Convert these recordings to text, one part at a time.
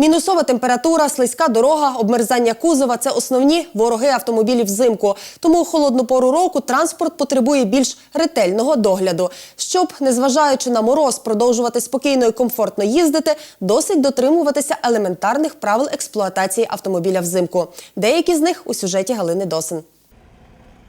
Мінусова температура, слизька дорога, обмерзання кузова це основні вороги автомобілів взимку. Тому у холодну пору року транспорт потребує більш ретельного догляду. Щоб, незважаючи на мороз, продовжувати спокійно і комфортно їздити, досить дотримуватися елементарних правил експлуатації автомобіля взимку. Деякі з них у сюжеті Галини Досин.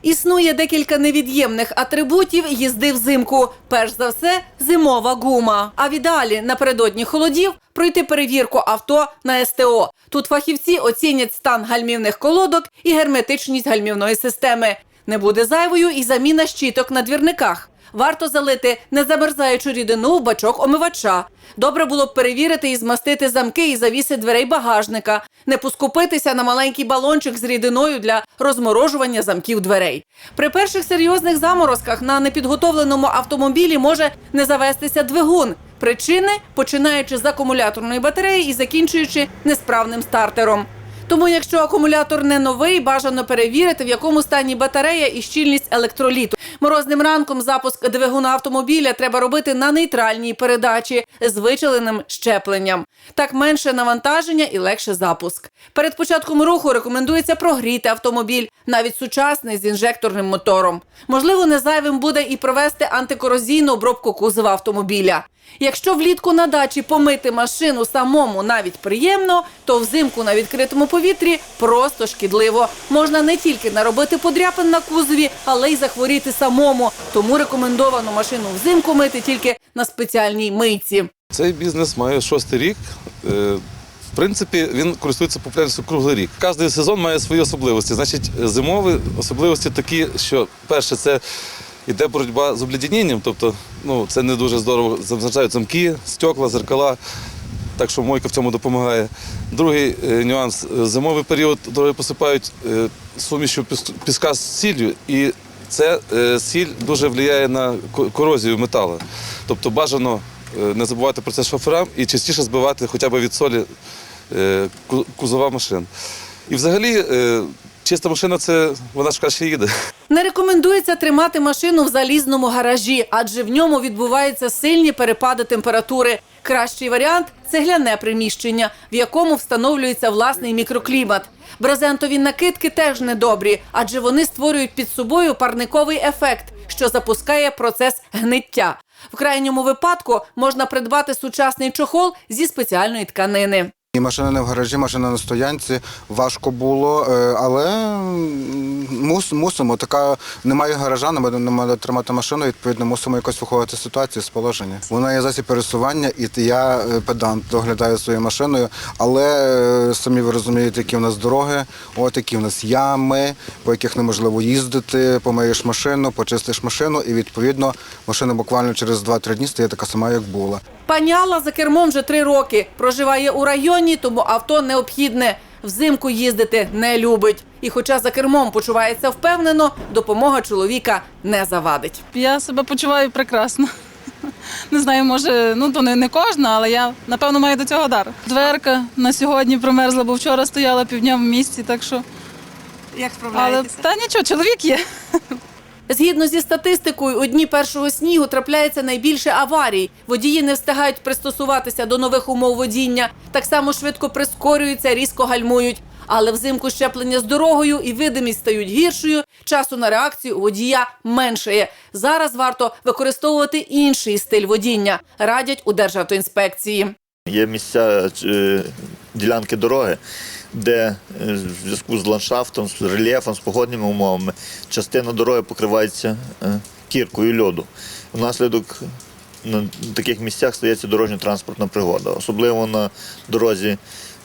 Існує декілька невід'ємних атрибутів їзди взимку. Перш за все, зимова гума. А в ідеалі напередодні холодів пройти перевірку авто на СТО. Тут фахівці оцінять стан гальмівних колодок і герметичність гальмівної системи. Не буде зайвою і заміна щиток на двірниках. Варто залити незамерзаючу рідину в бачок омивача. Добре було б перевірити і змастити замки і завіси дверей багажника, не поскупитися на маленький балончик з рідиною для розморожування замків дверей. При перших серйозних заморозках на непідготовленому автомобілі може не завестися двигун. Причини починаючи з акумуляторної батареї і закінчуючи несправним стартером. Тому, якщо акумулятор не новий, бажано перевірити, в якому стані батарея і щільність електроліту. Морозним ранком запуск двигуна автомобіля треба робити на нейтральній передачі з вичеленим щепленням. Так менше навантаження і легше запуск. Перед початком руху рекомендується прогріти автомобіль, навіть сучасний з інжекторним мотором. Можливо, не зайвим буде і провести антикорозійну обробку кузова автомобіля. Якщо влітку на дачі помити машину самому навіть приємно, то взимку на відкритому повітрі просто шкідливо. Можна не тільки наробити подряпин на кузові, але й захворіти самому. Тому рекомендовано машину взимку мити тільки на спеціальній мийці. Цей бізнес має шостий рік. Е, В принципі, він користується популярністю круглий рік. Кожний сезон має свої особливості. Значить, зимові особливості такі, що перше, це йде боротьба з обледенінням, тобто ну, це не дуже здорово. Зазначають замки, стекла, зеркала. Так що мойка в цьому допомагає. Другий е, нюанс е, зимовий період дороги посипають е, сумішю піска з сіллю, і це сіль дуже впливає на корозію металу. Тобто бажано не забувати про це шоферам і частіше збивати хоча б від солі кузова машин. І взагалі чиста машина це вона ж краще їде. Не рекомендується тримати машину в залізному гаражі, адже в ньому відбуваються сильні перепади температури. Кращий варіант цегляне приміщення, в якому встановлюється власний мікроклімат. Брезентові накидки теж недобрі, адже вони створюють під собою парниковий ефект, що запускає процес гниття. В крайньому випадку можна придбати сучасний чохол зі спеціальної тканини. І машина не в гаражі, машина на стоянці. Важко було, е, але мус, мусимо. Така немає гаража, не можна тримати машину, відповідно, мусимо якось виходити з ситуації, з положення. Вона є засіб пересування, і я е, педант доглядаю своєю машиною, але е, самі ви розумієте, які в нас дороги, от які в нас ями, по яких неможливо їздити, помиєш машину, почистиш машину, і відповідно машина буквально через 2-3 дні стає така сама, як була. Пані Алла за кермом вже три роки. Проживає у районі, тому авто необхідне. Взимку їздити не любить. І хоча за кермом почувається впевнено, допомога чоловіка не завадить. Я себе почуваю прекрасно. Не знаю, може, ну то не, не кожна, але я напевно маю до цього дар. Дверка на сьогодні промерзла, бо вчора стояла півдня в місті, так що. Як Але та нічого, чоловік є. Згідно зі статистикою, у дні першого снігу трапляється найбільше аварій. Водії не встигають пристосуватися до нових умов водіння. Так само швидко прискорюються, різко гальмують. Але взимку щеплення з дорогою і видимість стають гіршою. Часу на реакцію водія меншає. Зараз варто використовувати інший стиль водіння, радять у Державтоінспекції. Є місця е, ділянки дороги, де е, в зв'язку з ландшафтом, з рельєфом, з погодними умовами частина дороги покривається е, кіркою льоду. Внаслідок на таких місцях стається дорожньо-транспортна пригода, особливо на дорозі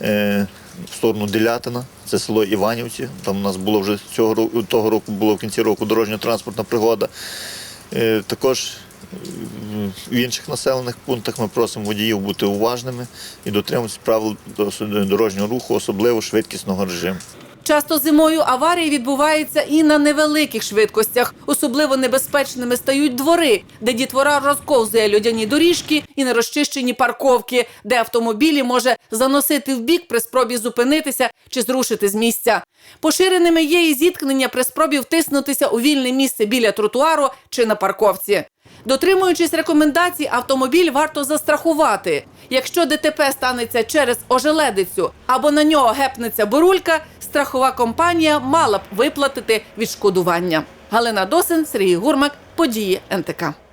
е, в сторону Делятина, це село Іванівці. Там у нас було вже цього року, того року було в кінці року дорожньо-транспортна пригода. Також в інших населених пунктах ми просимо водіїв бути уважними і дотримуватися правил дорожнього руху, особливо швидкісного режиму. Часто зимою аварії відбуваються і на невеликих швидкостях. Особливо небезпечними стають двори, де дітвора розковзує льодяні доріжки і нерозчищені парковки, де автомобілі може заносити в бік при спробі зупинитися чи зрушити з місця. Поширеними є і зіткнення при спробі втиснутися у вільне місце біля тротуару чи на парковці. Дотримуючись рекомендацій, автомобіль варто застрахувати. Якщо ДТП станеться через ожеледицю або на нього гепнеться бурулька, страхова компанія мала б виплатити відшкодування. Галина Досин, Сергій Гурмак, події НТК.